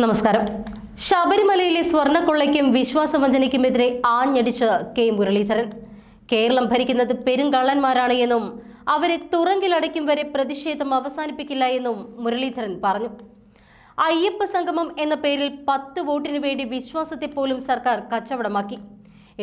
നമസ്കാരം. ശബരിമലയിലെ സ്വർണക്കൊള്ളയ്ക്കും വിശ്വാസവഞ്ചനയ്ക്കുമെതിരെ ആഞ്ഞടിച്ച് കെ. മുരളീധരൻ. കേരളം ഭരിക്കുന്നത് പെരുങ്കള്ളന്മാരാണ് എന്നും അവരെ തുറങ്കിലടയ്ക്കും വരെ പ്രതിഷേധം അവസാനിപ്പിക്കില്ല എന്നും മുരളീധരൻ പറഞ്ഞു. അയ്യപ്പ സംഗമം എന്ന പേരിൽ പത്ത് വോട്ടിനു വേണ്ടി വിശ്വാസത്തെ പോലും സർക്കാർ കച്ചവടമാക്കി.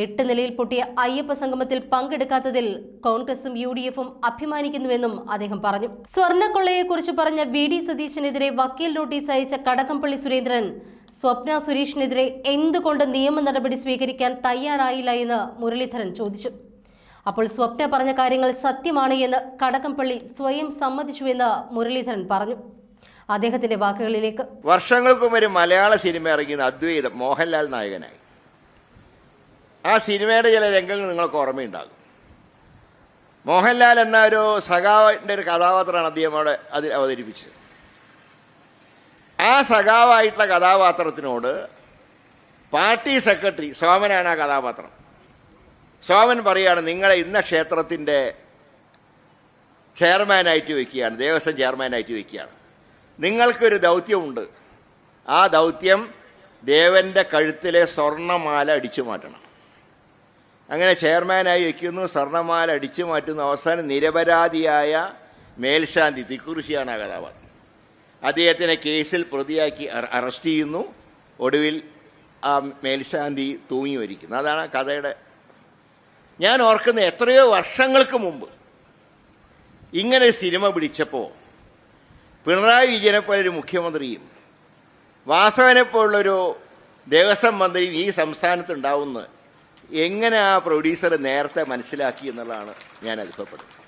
എട്ട് നിലയിൽ പൊട്ടിയ അയ്യപ്പ സംഗമത്തിൽ പങ്കെടുക്കാത്തതിൽ കോൺഗ്രസും യു ഡി എഫും അഭിമാനിക്കുന്നുവെന്നും അദ്ദേഹം പറഞ്ഞു. സ്വർണക്കൊള്ളയെക്കുറിച്ച് പറഞ്ഞ വി ഡി സതീശനെതിരെ വക്കീൽ നോട്ടീസ് അയച്ച കടകംപള്ളി സുരേന്ദ്രൻ സ്വപ്ന സുരേഷിനെതിരെ എന്തുകൊണ്ട് നിയമ നടപടി സ്വീകരിക്കാൻ തയ്യാറായില്ല എന്ന് മുരളീധരൻ ചോദിച്ചു. അപ്പോൾ സ്വപ്ന പറഞ്ഞ കാര്യങ്ങൾ സത്യമാണ് എന്ന് കടകംപള്ളി സ്വയം സമ്മതിച്ചുവെന്ന് മുരളീധരൻ പറഞ്ഞു. അദ്ദേഹത്തിന്റെ വാക്കുകളിലേക്ക്. വർഷങ്ങൾക്കും ഒരു മലയാള സിനിമ ഇറങ്ങിയ അദ്വൈതം മോഹൻലാൽ നായകനായി. ആ സിനിമയുടെ ചില രംഗങ്ങൾ നിങ്ങൾക്ക് ഓർമ്മയുണ്ടാകും. മോഹൻലാൽ എന്ന ഒരു സഖാവിന്റെ ഒരു കഥാപാത്രമാണ് അദ്ദേഹം അവിടെ അതിൽ അവതരിപ്പിച്ചത്. ആ സഖാവായിട്ടുള്ള കഥാപാത്രത്തിനോട് പാർട്ടി സെക്രട്ടറി സോമനാണ് ആ കഥാപാത്രം. സോമൻ പറയാണ് നിങ്ങളെ ഇന്ന ക്ഷേത്രത്തിന്റെ ചെയർമാനായിട്ട് വയ്ക്കുകയാണ് ദേവസ്വം ചെയർമാനായിട്ട് വയ്ക്കുകയാണ് നിങ്ങൾക്കൊരു ദൗത്യമുണ്ട്. ആ ദൗത്യം ദേവന്റെ കഴുത്തിലെ സ്വർണമാല അടിച്ചു മാറ്റണം. അങ്ങനെ ചെയർമാനായി വയ്ക്കുന്നു സ്വർണമാല അടിച്ചു മാറ്റുന്നു. അവസാനം നിരപരാധിയായ മേൽശാന്തി തിക്കുറിശിയാണ് ആ കഥാപാത്രം. അദ്ദേഹത്തിനെ കേസിൽ പ്രതിയാക്കി അറസ്റ്റ് ചെയ്യുന്നു. ഒടുവിൽ ആ മേൽശാന്തി തൂങ്ങി വരിക്കുന്നു അതാണ് കഥയുടെ. ഞാൻ ഓർക്കുന്ന എത്രയോ വർഷങ്ങൾക്ക് മുമ്പ് ഇങ്ങനെ സിനിമ പിടിച്ചപ്പോൾ പിണറായി വിജയനെ പോലെ ഒരു മുഖ്യമന്ത്രിയും വാസവനെ പോലുള്ളൊരു ദേവസ്വം മന്ത്രിയും ഈ സംസ്ഥാനത്ത് ഉണ്ടാവുന്ന എങ്ങനെ ആ പ്രൊഡ്യൂസർ നേരത്തെ മനസ്സിലാക്കി എന്നുള്ളതാണ് ഞാൻ അനുഭവപ്പെടുന്നത്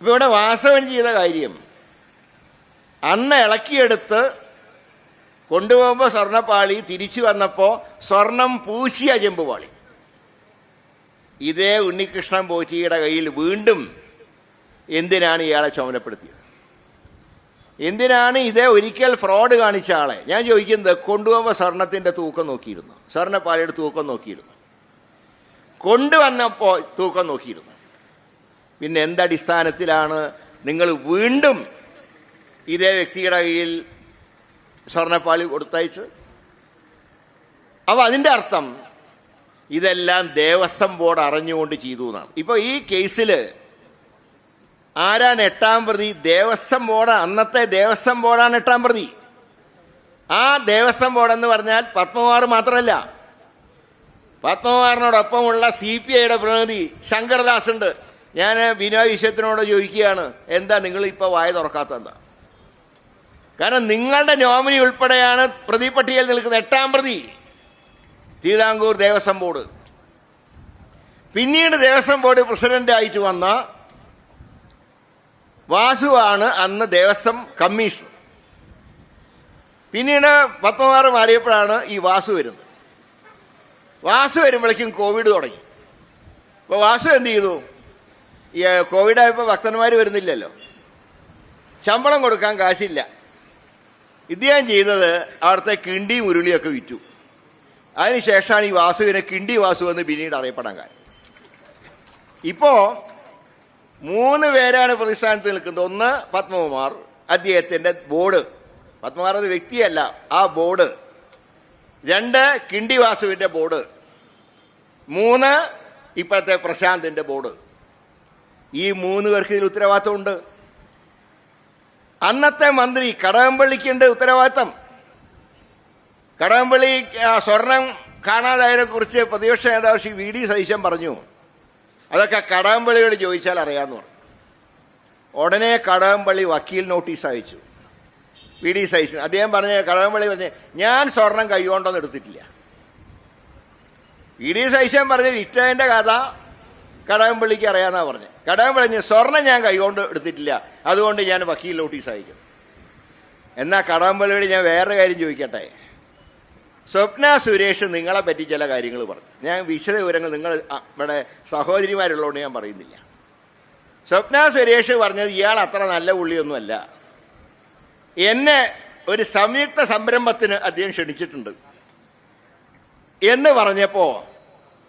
ഇപ്പൊ ഇവിടെ വാസവൻ ചെയ്ത കാര്യം. അന്ന് ഇളക്കിയെടുത്ത് കൊണ്ടുപോകുമ്പോൾ സ്വർണപ്പാളി തിരിച്ചു വന്നപ്പോൾ സ്വർണം പൂശിയ ചെമ്പുപാളി. ഇതേ ഉണ്ണികൃഷ്ണൻ പോറ്റിയുടെ കയ്യിൽ വീണ്ടും എന്തിനാണ് ഇയാളെ ചുമതലപ്പെടുത്തിയത്? എന്തിനാണ് ഇതേ ഒരിക്കൽ ഫ്രോഡ് കാണിച്ച ആളെ? ഞാൻ ചോദിക്കുന്നത് കൊണ്ടുപോകുമ്പോൾ സ്വർണത്തിന്റെ തൂക്കം നോക്കിയിരുന്നു. സ്വർണപ്പാലയുടെ തൂക്കം നോക്കിയിരുന്നു. കൊണ്ടുവന്നപ്പോൾ തൂക്കം നോക്കിയിരുന്നു. പിന്നെ എന്തടിസ്ഥാനത്തിലാണ് നിങ്ങൾ വീണ്ടും ഇതേ വ്യക്തിയുടെ കയ്യിൽ സ്വർണപ്പാളി കൊടുത്തയച്ചത്? അപ്പോൾ അതിന്റെ അർത്ഥം ഇതെല്ലാം ദേവസ്വം ബോർഡ് അറിഞ്ഞുകൊണ്ട് ചെയ്തു എന്നാണ്. ഇപ്പോൾ ഈ കേസിൽ ആരാണ് എട്ടാം പ്രതി? ദേവസ്വം ബോർഡ്. അന്നത്തെ ദേവസ്വം ബോർഡാണ് എട്ടാം പ്രതി. ആ ദേവസ്വം ബോർഡ് എന്ന് പറഞ്ഞാൽ പത്മകുമാർ മാത്രമല്ല. പത്മകുമാറിനോടൊപ്പമുള്ള സി പി ഐയുടെ പ്രതിനിധി ശങ്കർദാസ് ഉണ്ട് ഞാൻ ബിനോയ് വിശ്വത്തിനോട് ചോദിക്കുകയാണ് എന്താ നിങ്ങൾ ഇപ്പോൾ വായ തുറക്കാത്ത എന്താ? കാരണം നിങ്ങളുടെ നോമിനി ഉൾപ്പെടെയാണ് പ്രതി പട്ടികയിൽ നിൽക്കുന്ന എട്ടാം പ്രതി. തിരുവിതാംകൂർ ദേവസ്വം ബോർഡ്. പിന്നീട് ദേവസ്വം ബോർഡ് പ്രസിഡന്റ് ആയിട്ട് വന്ന വാസുവാണ് അന്ന് ദേവസ്വം കമ്മീഷൻ. പിന്നീട് പത്മകുമാർ മാറിയപ്പോഴാണ് ഈ വാസു വരുന്നത്. വാസു വരുമ്പോഴേക്കും കോവിഡ് തുടങ്ങി. അപ്പോൾ വാസു എന്ത് ചെയ്തു? ഈ കോവിഡ് ആയപ്പോൾ ഭക്തന്മാർ വരുന്നില്ലല്ലോ. ശമ്പളം കൊടുക്കാൻ കാശില്ല. ഇദ്ദേഹം ചെയ്തത് അവിടുത്തെ കിണ്ടി ഉരുളിയൊക്കെ വിറ്റു. അതിനുശേഷമാണ് ഈ വാസുവിനെ കിണ്ടി വാസു എന്ന് പിന്നീട് അറിയപ്പെടാൻ കാര്യം. ഇപ്പോ മൂന്ന് പേരാണ് പ്രതിസ്ഥാനത്ത് നിൽക്കുന്നത്. ഒന്ന് പത്മകുമാർ അദ്ദേഹത്തിന്റെ ബോർഡ്. പത്മകുമാർ എന്ന വ്യക്തിയല്ല ആ ബോർഡ്. രണ്ട് കിണ്ടി വാസുവിന്റെ ബോർഡ്. മൂന്ന് ഇപ്പോഴത്തെ പ്രശാന്തിന്റെ ബോർഡ്. ഈ മൂന്ന് പേർക്ക് ഇതിൽ ഉത്തരവാദിത്തമുണ്ട് അന്നത്തെ മന്ത്രി കടകംപള്ളിക്കുണ്ട് ഉത്തരവാദിത്തം. കടകംപള്ളി സ്വർണം കാണാതായതിനെ കുറിച്ച് പ്രതിപക്ഷ നേതാവ് ശ്രീ വി ഡി സതീശൻ പറഞ്ഞു. അതൊക്കെ കടകംപള്ളിയോട് ചോദിച്ചാൽ അറിയാമെന്ന് പറഞ്ഞു. ഉടനെ കടകംപള്ളി വക്കീൽ നോട്ടീസ് അയച്ചു. വി ഡി സൈസിന് അദ്ദേഹം പറഞ്ഞ കടകംപള്ളി പറഞ്ഞ് ഞാൻ സ്വർണം കൈകൊണ്ടൊന്നും എടുത്തിട്ടില്ല. വി ഡി സൈസൻ പറഞ്ഞ് വിറ്റതിന്റെ കഥ കടകംപള്ളിക്ക് അറിയാമെന്നാണ് പറഞ്ഞത് കടകംപള്ളി സ്വർണം ഞാൻ കൈകൊണ്ട് എടുത്തിട്ടില്ല. അതുകൊണ്ട് ഞാൻ വക്കീൽ നോട്ടീസ് അയക്കും. എന്നാൽ കടകംപള്ളിയോട് ഞാൻ വേറെ കാര്യം ചോദിക്കട്ടെ? സ്വപ്ന സുരേഷ് നിങ്ങളെ പറ്റി ചില കാര്യങ്ങൾ പറഞ്ഞു. ഞാൻ വിശദ വിവരങ്ങൾ നിങ്ങൾ ഇവിടെ സഹോദരിമാരുള്ളതുകൊണ്ട് ഞാൻ പറയുന്നില്ല. സ്വപ്ന സുരേഷ് പറഞ്ഞത് ഇയാൾ അത്ര നല്ല പുള്ളിയൊന്നുമല്ല. എന്നെ ഒരു സംയുക്ത സംരംഭത്തിന് അദ്ദേഹം ക്ഷണിച്ചിട്ടുണ്ട്. എന്ന് പറഞ്ഞപ്പോൾ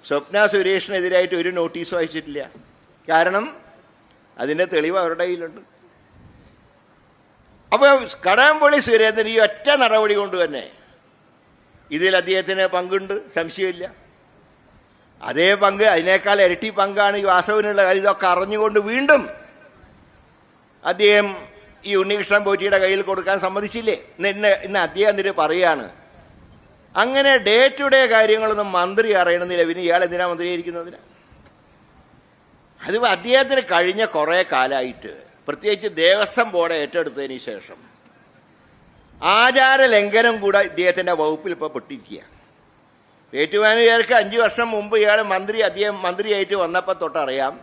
സ്വപ്ന സുരേഷിനെതിരായിട്ട് ഒരു നോട്ടീസ് അയച്ചിട്ടില്ല കാരണം അതിന്റെ തെളിവ് അവരുടെ കയ്യിലുണ്ട്. അപ്പോൾ കടകംപള്ളി സുരേന്ദ്രൻ ഈ ഒറ്റ നടപടി കൊണ്ട് തന്നെ ഇതിൽ അദ്ദേഹത്തിന് പങ്കുണ്ട് സംശയമില്ല. അതേ പങ്ക് അതിനേക്കാൾ ഇരട്ടി പങ്കാണ് ഈ വാസവനുള്ള കാര്യം ഇതൊക്കെ അറിഞ്ഞുകൊണ്ട് വീണ്ടും അദ്ദേഹം ഈ ഉണ്ണികൃഷ്ണൻ പോറ്റിയുടെ കയ്യിൽ കൊടുക്കാൻ സമ്മതിച്ചില്ലേ? ഇന്ന് ഇന്ന് അദ്ദേഹം എന്നിട്ട് പറയാണ്. അങ്ങനെ ഡേ ടു ഡേ കാര്യങ്ങളൊന്നും മന്ത്രി അറിയണമെന്നില്ല. പിന്നെ ഇയാൾ എന്തിനാ മന്ത്രിയായിരിക്കുന്നതിന്? അത് അദ്ദേഹത്തിന് കഴിഞ്ഞ കുറേ കാലമായിട്ട് പ്രത്യേകിച്ച് ദേവസ്വം ബോർഡ് ഏറ്റെടുത്തതിന് ശേഷം ആചാര ലംഘനം കൂടെ ഇദ്ദേഹത്തിന്റെ വകുപ്പിൽ ഇപ്പോൾ പെട്ടിരിക്കുകയാണ്. ഏറ്റുമാനൂർക്ക് അഞ്ച് വർഷം മുമ്പ് ഇയാൾ മന്ത്രി അദ്ദേഹം മന്ത്രിയായിട്ട് വന്നപ്പോൾ തൊട്ടറിയാം.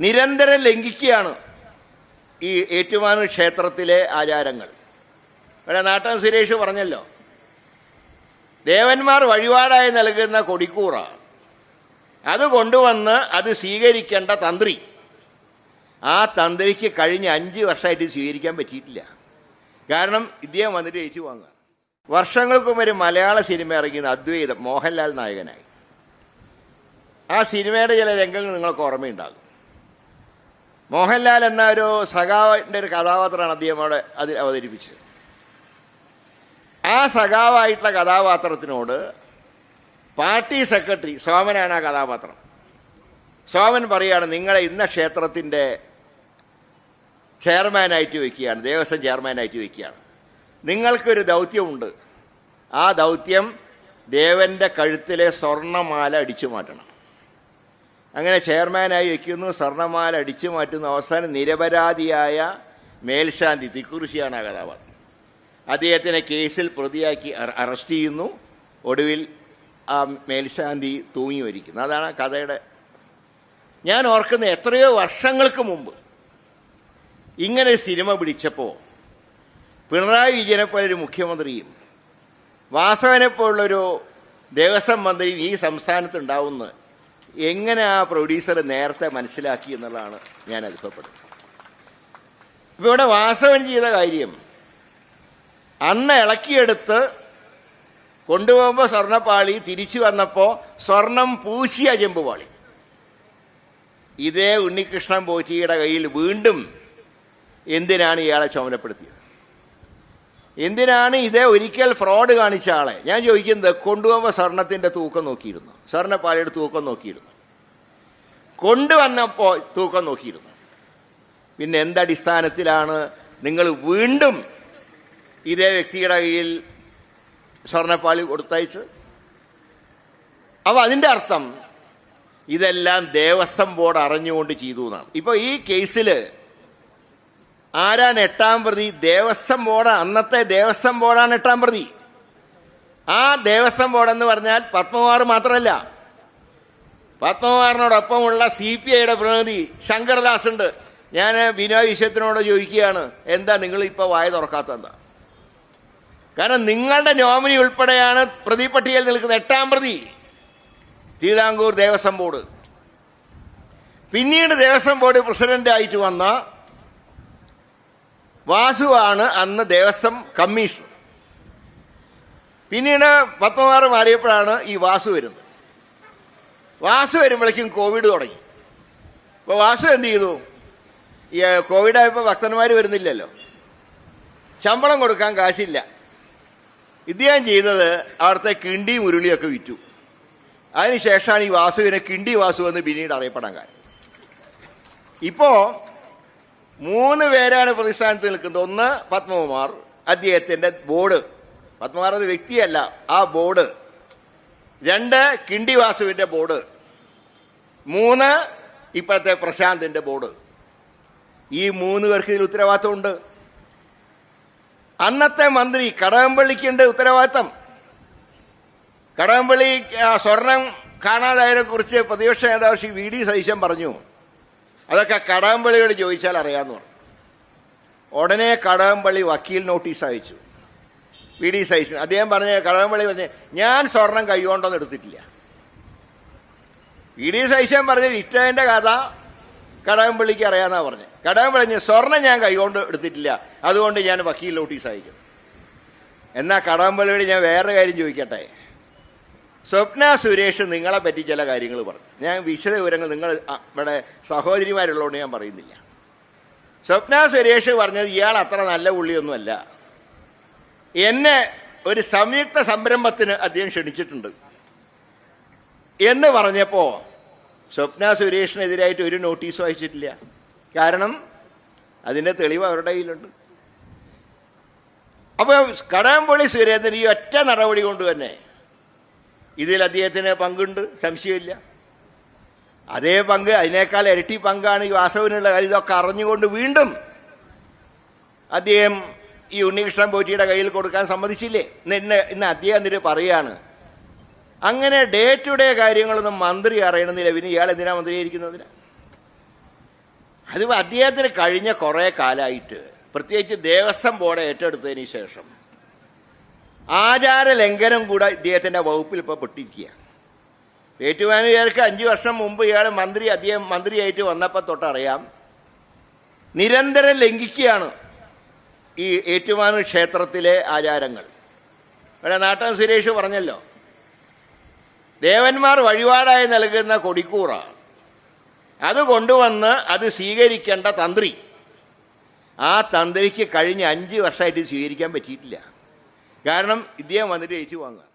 നിരന്തരം ലംഘിക്കുകയാണ് ഈ ഏറ്റുമാനൂർ ക്ഷേത്രത്തിലെ ആചാരങ്ങൾ. ഇവിടെ നാട്ടം സുരേഷ് പറഞ്ഞല്ലോ ദേവന്മാർ വഴിപാടായി നൽകുന്ന കൊടിക്കൂറ അത് കൊണ്ടുവന്ന് അത് സ്വീകരിക്കേണ്ട തന്ത്രി. ആ തന്ത്രിക്ക് കഴിഞ്ഞ അഞ്ച് വർഷമായിട്ട് സ്വീകരിക്കാൻ പറ്റിയിട്ടില്ല. കാരണം ഇദ്ദേഹം വന്നിട്ട് ഏച്ചു വാങ്ങുക വർഷങ്ങൾക്കും ഒരു മലയാള സിനിമ ഇറങ്ങിയത് അദ്വൈതം മോഹൻലാൽ നായകനായി. ആ സിനിമയുടെ ചില രംഗങ്ങൾ നിങ്ങൾക്ക് ഓർമ്മയുണ്ടാകും. മോഹൻലാൽ എന്ന ഒരു സഖാവിന്റെ ഒരു കഥാപാത്രമാണ് അദ്ദേഹം അവിടെ അതിൽ അവതരിപ്പിച്ചത്. ആ സഖാവായിട്ടുള്ള കഥാപാത്രത്തിനോട് പാർട്ടി സെക്രട്ടറി സോമനാണ് ആ കഥാപാത്രം. സോമൻ പറയുകയാണ് നിങ്ങളെ ഇന്ന ക്ഷേത്രത്തിന്റെ ചെയർമാനായിട്ട് വയ്ക്കുകയാണ് ദേവസ്വം ചെയർമാനായിട്ട് വയ്ക്കുകയാണ് നിങ്ങൾക്കൊരു ദൗത്യമുണ്ട്. ആ ദൗത്യം ദേവന്റെ കഴുത്തിലെ സ്വർണമാല അടിച്ചു മാറ്റണം. അങ്ങനെ ചെയർമാനായി വയ്ക്കുന്നു സ്വർണമാല അടിച്ചു മാറ്റുന്നു. അവസാനം നിരപരാധിയായ മേൽശാന്തി തിക്കുറിശിയാണ് ആ കഥാപാത്രം. അദ്ദേഹത്തിനെ കേസിൽ പ്രതിയാക്കി അറസ്റ്റ് ചെയ്യുന്നു. ഒടുവിൽ ആ മേൽശാന്തി തൂങ്ങി വരിക്കുന്നു അതാണ് ആ കഥയുടെ ഞാൻ ഓർക്കുന്ന എത്രയോ വർഷങ്ങൾക്ക് മുമ്പ് ഇങ്ങനെ സിനിമ പിടിച്ചപ്പോൾ പിണറായി വിജയനെ പോലെ ഒരു മുഖ്യമന്ത്രിയും വാസവനെ പോലുള്ളൊരു ദേവസ്വം മന്ത്രിയും ഈ സംസ്ഥാനത്ത് എങ്ങനെ ആ പ്രൊഡ്യൂസർ നേരത്തെ മനസ്സിലാക്കി എന്നുള്ളതാണ് ഞാൻ അത്ഭുതപ്പെടുന്നത്. ഇപ്പൊ ഇവിടെ വാസവൻ ചെയ്ത കാര്യം അന്ന് ഇളക്കിയെടുത്ത് കൊണ്ടുപോകുമ്പോൾ സ്വർണപ്പാളി തിരിച്ചു വന്നപ്പോൾ സ്വർണം പൂശിയ ചെമ്പുപാളി. ഇതേ ഉണ്ണികൃഷ്ണൻ പോറ്റിയുടെ കയ്യിൽ വീണ്ടും എന്തിനാണ് ഇയാളെ ചുമതലപ്പെടുത്തിയത്? എന്തിനാണ് ഇതേ ഒരിക്കൽ ഫ്രോഡ് കാണിച്ച ആളെ? ഞാൻ ചോദിക്കുന്നത് കൊണ്ടുപോകുമ്പോൾ സ്വർണത്തിന്റെ തൂക്കം നോക്കിയിരുന്നു. സ്വർണപ്പാലയുടെ തൂക്കം നോക്കിയിരുന്നു. കൊണ്ടുവന്നപ്പോൾ തൂക്കം നോക്കിയിരുന്നു. പിന്നെ എന്തടിസ്ഥാനത്തിലാണ് നിങ്ങൾ വീണ്ടും ഇതേ വ്യക്തിയുടെ കയ്യിൽ സ്വർണപ്പാളി കൊടുത്തയച്ച് അപ്പോൾ അതിന്റെ അർത്ഥം ഇതെല്ലാം ദേവസ്വം ബോർഡ് അറിഞ്ഞുകൊണ്ട് ചെയ്തു എന്നാണ്. ഇപ്പോൾ ഈ കേസിൽ ആരാണ് എട്ടാം പ്രതി? ദേവസ്വം ബോർഡ്. അന്നത്തെ ദേവസ്വം ബോർഡാണ് എട്ടാം പ്രതി. ആ ദേവസ്വം ബോർഡ് എന്ന് പറഞ്ഞാൽ പത്മകുമാർ മാത്രമല്ല. പത്മകുമാറിനോടൊപ്പമുള്ള സി പി ഐയുടെ പ്രതിനിധി ശങ്കർദാസ് ഉണ്ട് ഞാൻ ബിനോയ് വിശ്വത്തിനോട് ചോദിക്കുകയാണ് എന്താ നിങ്ങൾ ഇപ്പോൾ വായ തുറക്കാത്തെന്താ കാരണം നിങ്ങളുടെ നോമിനി ഉൾപ്പെടെയാണ് പ്രതി പട്ടികയിൽ നിൽക്കുന്ന എട്ടാം പ്രതി. തിരുവിതാംകൂർ ദേവസ്വം ബോർഡ്. പിന്നീട് ദേവസ്വം ബോർഡ് പ്രസിഡന്റ് ആയിട്ട് വന്ന വാസുവാണ് അന്ന് ദേവസ്വം കമ്മീഷൻ പിന്നീട് പത്മകുമാർ മാറിയപ്പോഴാണ് ഈ വാസു വരുന്നത്. വാസു വരുമ്പോഴേക്കും കോവിഡ് തുടങ്ങി. അപ്പോൾ വാസു എന്ത് ചെയ്തു? ഈ കോവിഡ് ആയപ്പോൾ ഭക്തന്മാർ വരുന്നില്ലല്ലോ. ശമ്പളം കൊടുക്കാൻ കാശില്ല. ഇദ്ദേഹം ചെയ്തത് അവിടുത്തെ കിണ്ടി മുരുളിയൊക്കെ വിറ്റു. അതിനുശേഷമാണ് ഈ വാസുവിനെ കിണ്ടി വാസു എന്ന് പിന്നീട് അറിയപ്പെടാൻ കാര്യം ഇപ്പോ മൂന്ന് പേരാണ് പ്രതിസ്ഥാനത്ത് നിൽക്കുന്നത്. ഒന്ന് പത്മകുമാർ അദ്ദേഹത്തിന്റെ ബോർഡ്. പത്മകുമാർ എന്ന വ്യക്തിയല്ല ആ ബോർഡ്. രണ്ട് കിണ്ടി വാസുവിന്റെ ബോർഡ്. മൂന്ന് ഇപ്പോഴത്തെ പ്രശാന്തിന്റെ ബോർഡ്. ഈ മൂന്ന് പേർക്ക് ഇതിൽ ഉത്തരവാദിത്തമുണ്ട് അന്നത്തെ മന്ത്രി കടകംപള്ളിക്കുണ്ട് ഉത്തരവാദിത്തം കടകംപള്ളി സ്വർണം കാണാതായതിനെ കുറിച്ച് പ്രതിപക്ഷ നേതാവ് ശ്രീ വി ഡി സതീശൻ പറഞ്ഞു. അതൊക്കെ കടാമ്പള്ളിയോട് ചോദിച്ചാൽ അറിയാമെന്ന് പറഞ്ഞു. ഉടനെ കടാമ്പള്ളി വക്കീൽ നോട്ടീസ് അയച്ചു. വി ഡി സൈസിന് അദ്ദേഹം പറഞ്ഞ കടകംപള്ളി പറഞ്ഞ് ഞാൻ സ്വർണം കൈകൊണ്ടൊന്നും എടുത്തിട്ടില്ല. വി ഡി സൈസൻ പറഞ്ഞ് വിറ്റേന്റെ കഥ കടകംപള്ളിക്ക് അറിയാമെന്നാണ് പറഞ്ഞത് കടകംപള്ളി സ്വർണം ഞാൻ കൈകൊണ്ട് എടുത്തിട്ടില്ല. അതുകൊണ്ട് ഞാൻ വക്കീൽ നോട്ടീസ് അയക്കും. എന്നാൽ കടകംപള്ളിയോട് ഞാൻ വേറെ കാര്യം ചോദിക്കട്ടെ? സ്വപ്ന സുരേഷ് നിങ്ങളെ പറ്റി ചില കാര്യങ്ങൾ പറഞ്ഞു. ഞാൻ വിശദ വിവരങ്ങൾ നിങ്ങൾ ഇവിടെ സഹോദരിമാരുള്ളതുകൊണ്ട് ഞാൻ പറയുന്നില്ല. സ്വപ്ന സുരേഷ് പറഞ്ഞത് ഇയാൾ അത്ര നല്ല പുള്ളിയൊന്നുമല്ല. എന്നെ ഒരു സംയുക്ത സംരംഭത്തിന് അദ്ദേഹം ക്ഷണിച്ചിട്ടുണ്ട്. എന്ന് പറഞ്ഞപ്പോൾ സ്വപ്ന സുരേഷിനെതിരായിട്ട് ഒരു നോട്ടീസും അയച്ചിട്ടില്ല കാരണം അതിന്റെ തെളിവ് അവരുടെ കയ്യിലുണ്ട്. അപ്പോൾ കടകംപള്ളി സുരേന്ദ്രൻ ഈ ഒറ്റ നടപടി കൊണ്ട് തന്നെ ഇതിൽ അദ്ദേഹത്തിന് പങ്കുണ്ട് സംശയമില്ല. അതേ പങ്ക് അതിനേക്കാൾ ഇരട്ടി പങ്കാണ് ഈ വാസവനുള്ള ഇതൊക്കെ അറിഞ്ഞുകൊണ്ട് വീണ്ടും അദ്ദേഹം ഈ ഉണ്ണികൃഷ്ണൻ പോറ്റിയുടെ കയ്യിൽ കൊടുക്കാൻ സമ്മതിച്ചില്ലേ? ഇന്ന് ഇന്ന് അദ്ദേഹം എന്നിട്ട് പറയാണ് അങ്ങനെ ഡേ ടു ഡേ കാര്യങ്ങളൊന്നും മന്ത്രി അറിയണമെന്നില്ല. പിന്നെ ഇയാൾ എന്തിനാ മന്ത്രിയായിരിക്കുന്നതിന്? അത് അദ്ദേഹത്തിന് കഴിഞ്ഞ കുറേ കാലമായിട്ട് പ്രത്യേകിച്ച് ദേവസ്വം ബോർഡ് ഏറ്റെടുത്തതിന് ശേഷം ആചാര ലംഘനം കൂടെ ഇദ്ദേഹത്തിന്റെ വകുപ്പിൽ ഇപ്പോൾ പെട്ടിരിക്കുകയാണ്. ഏറ്റുമാനുകാർക്ക് അഞ്ച് വർഷം മുമ്പ് ഇയാൾ മന്ത്രി അദ്ദേഹം മന്ത്രിയായിട്ട് വന്നപ്പോൾ തൊട്ടറിയാം. നിരന്തരം ലംഘിക്കുകയാണ് ഈ ഏറ്റുമാനു ക്ഷേത്രത്തിലെ ആചാരങ്ങൾ. ഇവിടെ നാട്ടൻ സുരേഷ് പറഞ്ഞല്ലോ ദേവന്മാർ വഴിപാടായി നൽകുന്ന കൊടിക്കൂറ അത് കൊണ്ടുവന്ന് അത് സ്വീകരിക്കേണ്ട തന്ത്രി. ആ തന്ത്രിക്ക് കഴിഞ്ഞ അഞ്ച് വർഷമായിട്ട് സ്വീകരിക്കാൻ പറ്റിയിട്ടില്ല. കാരണം ഇദ്ദേഹം വന്നിട്ട് ഏറ്റു വാങ്ങുക